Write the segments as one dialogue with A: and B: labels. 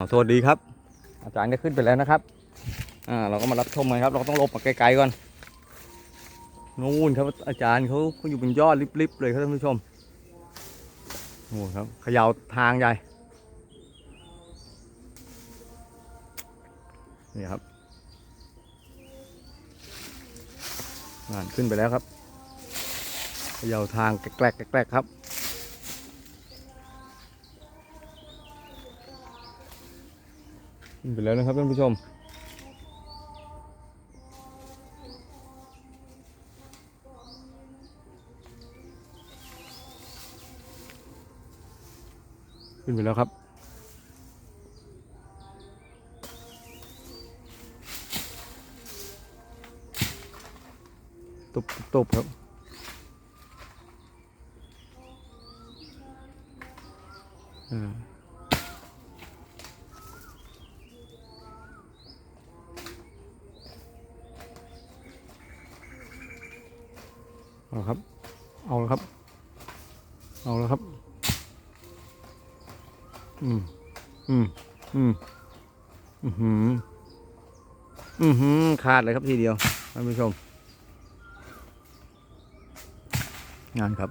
A: อ่าสวัสดีครับ อาจารย์ก็ขึ้นไปแล้วนะครับ อ่า เราก็มารับชมกันครับ เราต้องลบมาไกลๆก่อนนู่นครับอาจารย์เขาเขาอยู่บนยอดริบๆเลยครับท่านผู้ชมโอ้ครับเขย่าทางใหญ่นี่ครับงานขึ้นไปแล้วครับเขย่าทางแกลกๆแกลกๆครับ ไปแล้วนะครับท่านผู้ชม ขึ้นไปแล้วครับตบตบตุบครับอ่า เอาครับ เอาแล้วครับ เอาแล้วครับ อืม อืม อืม อือหืออือหือขาดเลยครับทีเดียวท่านผู้ชม งานครับ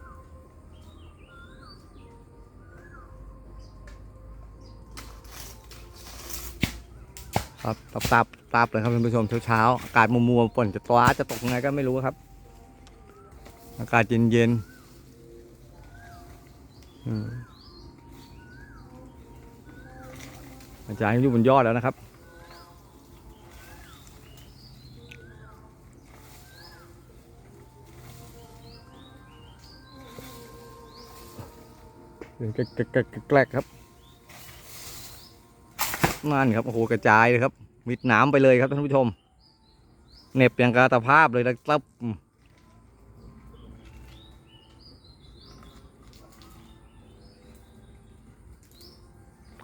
A: ครับตับตับตับเลยครับท่านผู้ชมเช้าๆอากาศมัวมัวฝนจะตัวจะตกยังไงก็ไม่รู้ครับ อากาศเย็นเย็นๆอาจารย์อยู่บนยอดแล้วนะครับ เดินแกลกแกลกครับนั่นครับโอ้โหกระจายเลยครับมิดหน้ำไปเลยครับท่านผู้ชมเน็บอย่างกาตาภาพเลยนะครับ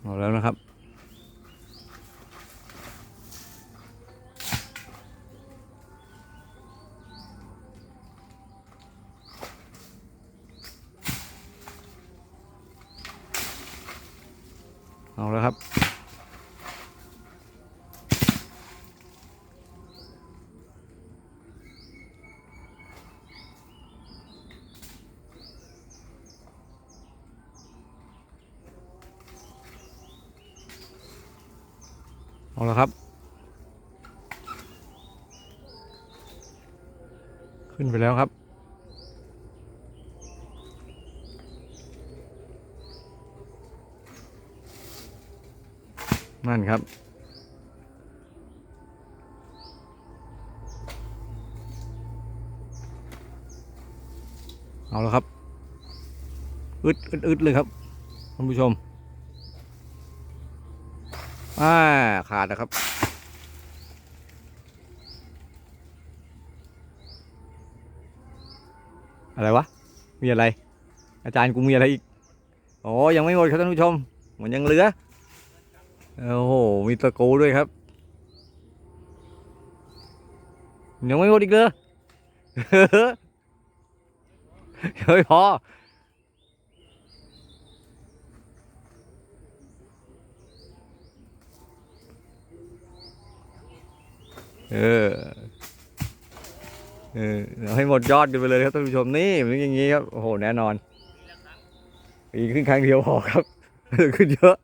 A: เอาแล้วนะครับ เอาแล้วครับ เอาล้วครับ ขึ้นไปแล้วครับ นั่นครับเอาแล้วครับ อึดอึดอึดเลยครับท่านผู้ชม อ่าขาดนะครับ อะไรวะ มีอะไร อาจารย์กูมีอะไรอีกโอ้ยังไม่หมดครับท่านผู้ชมมือนยังเหลือ โอ้โห มีตะโกด้วยครับ ยังไม่หมดอีกเลยยังไม่พอ เออเออเดี๋ยวให้หมดยอดกันไปเลยครับท่านผู้ชมนี่มันอย่างนี้ครับโอ้โหแน่นอนอีกขึ้นครั้งเดียวพอครับขึ้นเยอะ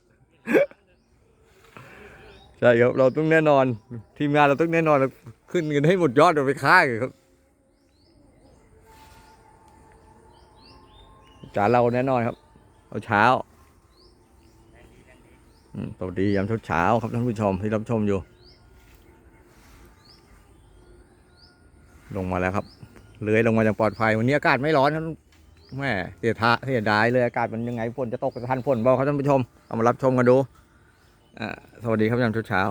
A: ใช่ครับเราต้องแน่นอน ทีมงานเราต้องแน่นอนเราขึ้นเงินให้หมดยอดเราไปค่ายครับจาเราแน่นอนครับ เอาเช้าอืมสวัสดียามเช้าครับท่านผู้ชมที่รับชมอยู่ ลงมาแล้วครับเลื้อยลงมาอย่างปลอดภัยวันนี้อากาศไม่ร้อนครับแม่เสียทาเสียดายเลยอากาศมันยังไงฝนจะตกจะทันฝนบอกครับท่านผู้ชมเอามารับชมกันดูสวัสดีครับยามเช้า